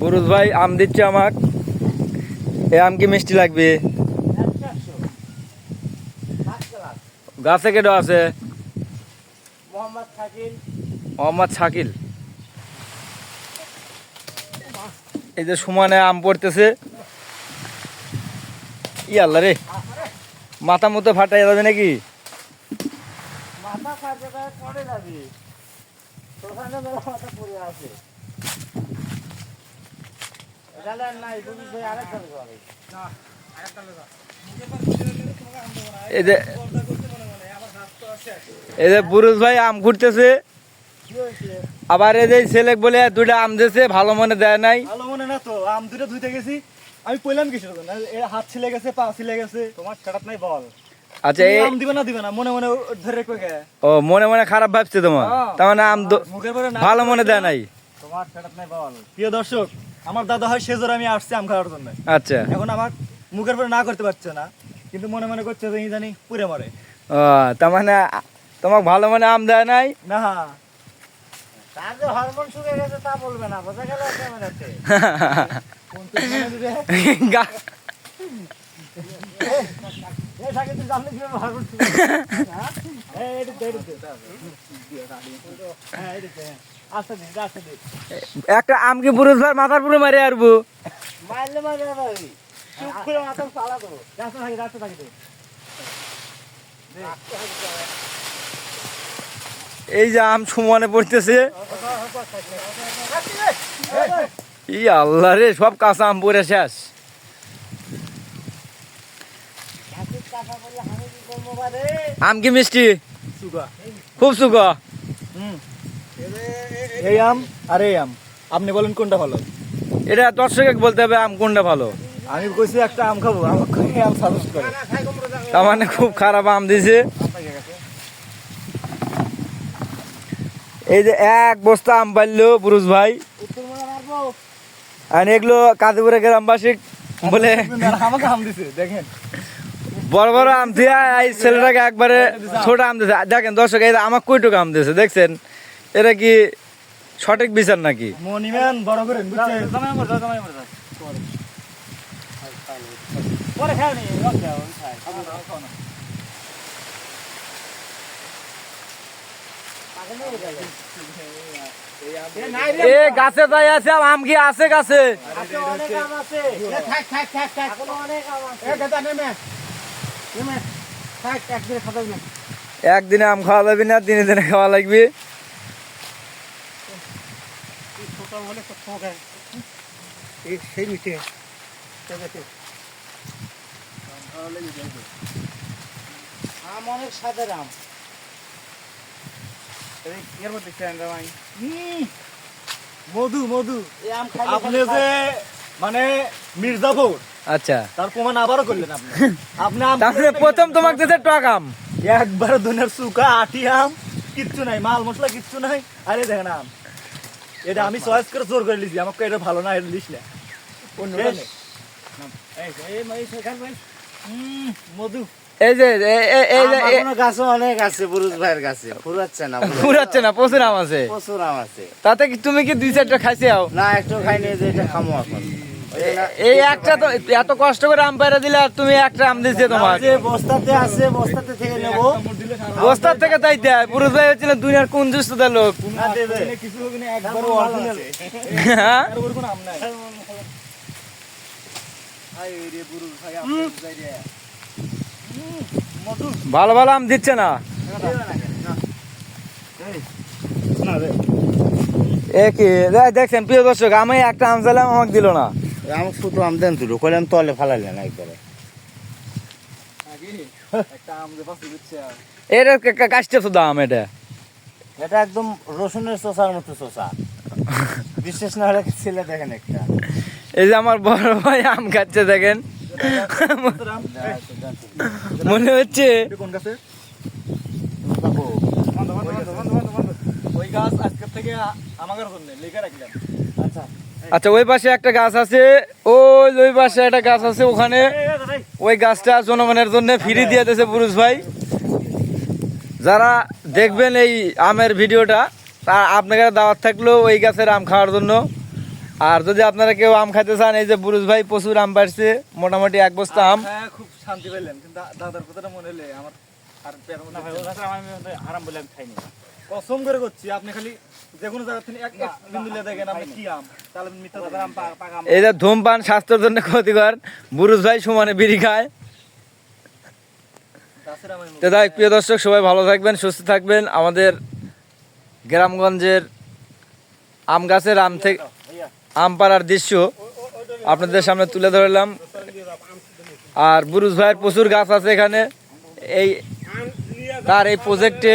বুরুজ ভাই আম দিচ্ছে আমাক। এ আম কি মিষ্টি লাগবে? গাছে কেটো আছে? মোহাম্মদ শাকিল। এই যে সমানে আম পড়তেছে। ই আল্লাহ রে। মাথা মতো ফাটাই যাবে নাকি? মাথা কাটে পড়ে যাবি। আছে এখানে আর নাই তুমি সেই আরেকটা হবে এই যে এই ভাই আম ঘুরতেছে। আবার এই যে ছেলেক বলে দুইটা আম দিয়েছে ভালো মনে দেয় নাই। ভালো মনে না তো আম দুটো ধুইতে গেছি। আমি জন্য? এর হাত ছিলে গেছে পা ছিলে গেছে। তোমার সেটাত নাই বল। আচ্ছা এই আম দিবে না দিবে না মনে মনে ধরে রেখে ও মনে মনে খারাপ ভাবছে তোমার। হ্যাঁ। তার মানে আম দ- মুখের পরে না ভালো মনে দেয় নাই। তোমার সেটাত নাই বল। প্রিয় দর্শক আমার দাদা হয় সেজোর আমি আসছি আম খাওয়ার জন্য। আচ্ছা। এখন আমার মুখের পরে না করতে পারছে না কিন্তু মনে মনে করছে যে জানি পুরে মরে। ও তার মানে তোমাকে ভালো মনে আম দেয় নাই? না। তার যে হরমোন শুকিয়ে গেছে তা বলবে না বোঝা গেল ক্যামেরাতে কোন তুই মনে? হ্যাঁ? হ্যাঁ। একটা আম কি বুরুজ ভাই মাথার পুরো মারে আরবো মারলে মারলে ভাই চুপ করে মাথা পালা দেবো রাস্তা থাকে, রাস্তা থাকে এই যে আম সমানে পড়তেছে ই আল্লাহ রে সব কাঁচা আম পড়ে শেষ আমি কি মিষ্টি? খুব সুখ হুম। এই আম আর এই আম। আপনি বলেন কোনটা ভালো? এটা দর্শকে বলতে হবে আম কোনটা ভালো। আমি কইছি একটা আম খাব আমাকে আম সাজেস্ট করে। তার মানে খুব খারাপ আম দিছে। এই যে এক বস্তা আম পাইলো পুরুষ ভাই। আর এগুলো কাদিপুরে গ্রামবাসী বলে আমাকে আম দিছে দেখেন। বড় বড় আম দিয়া এই ছেলেটাকে একবারে ছোট আম দিছে। দেখেন দর্শক এই আমাকে কইটুকু আম দিছে দেখছেন? এটা কি সঠিক বিচার নাকি? বড় করে এ গাছে যাই আছে আম কি আছে গাছে? আছে অনেক আম আছে। একদিন আম খাওয়া যাবে না দিনে দিনে খাওয়া লাগবে। ছোট হলে তো ঠোকে এই আম অনেক স্বাদের আম। এর মধ্যে মধু মধু। এই আম খাইলে আপনি যে মানে মির্জাপুর আচ্ছা। তার প্রমাণ আবারও করলেন আপনি। আপনি তাহলে প্রথম তোমাকে দিতে টক আম। একবার দুনের সুকা আটি আম কিচ্ছু নাই মাল মশলা কিচ্ছু নাই। আরে দেখেন আম। এটা আমি চয়েস করে জোর করে লিছি আমাকে এটা ভালো না এটা লিস না। মধু। এই যে এই যে অনেক আছে বুরুজ ভাইয়ের গাছে। ফুরাচ্ছে না ফুরাচ্ছে না প্রচুর আম আছে। প্রচুর আম আছে। তাতে কি তুমি কি দুই চারটা খাইছে না একটু খাইনি যে এটা খামো এখন। এই একটা তো এত কষ্ট করে আম পাইরা দিলে আর তুমি একটা আম দিচ্ছে তোমার যে বস্তাতে আছে বস্তাতে থেকে নেব। বস্তার থেকে তাই দেয়। পুরুষ ভাই হচ্ছিলেন দুনিয়ার কোন দুস্থতার লোক? না দেবে। কিছু একবার অরিজিনাল হ্যাঁ আম নাই। ভালো ভালো আম দিচ্ছে না। দেখছেন প্রিয় দর্শক আমি একটা আম চাইলাম আমাকে দিল না। আমি শুধু আম দেন তুলো কইলাম তলে ফালাইলেন একবারে এটা শুধু আম এটা এটা একদম রসুনের চোষার মতো চোষা বিশেষ না হলে ছেলে দেখেন একটা এই যে আমার বড় ভাই আম খাচ্ছে দেখেন মনে হচ্ছে এটা কোন গাছে ওই গাছ আজকের থেকে জন্য লিখে রাখলাম আচ্ছা আচ্ছা ওই পাশে একটা গাছ আছে ওই ওই পাশে একটা গাছ আছে ওখানে ওই গাছটা জনগণের জন্য ফ্রি দিয়ে দিয়েছে পুরুষ ভাই। যারা দেখবেন এই আমের ভিডিওটা তা আপনাকে দাওয়াত থাকলেও ওই গাছের আম খাওয়ার জন্য। আর যদি আপনারা কেউ আম খাইতে চান এই যে বুরুজ ভাই প্রচুর আম পারছে মোটামুটি এক বস্তা আম খুব শান্তি পেলাম কিন্তু দাদার কথাটা মনে হলে আমার আর পেট না। ভাই, ওর আমি হারাম বলে আমি খাইনি। কসম করে করছি আপনি খালি যে ধূমপান স্বাস্থ্যের জন্য ক্ষতিকর বুরুজ ভাই সমানে বিড়ি খায়। তো তাই প্রিয় দর্শক সবাই ভালো থাকবেন সুস্থ থাকবেন। আমাদের গ্রামগঞ্জের আম গাছের আম থেকে আম পাড়ার দৃশ্য আপনাদের সামনে তুলে ধরলাম। আর বুরুজ ভাইয়ের প্রচুর গাছ আছে এখানে। এই তার এই প্রজেক্টে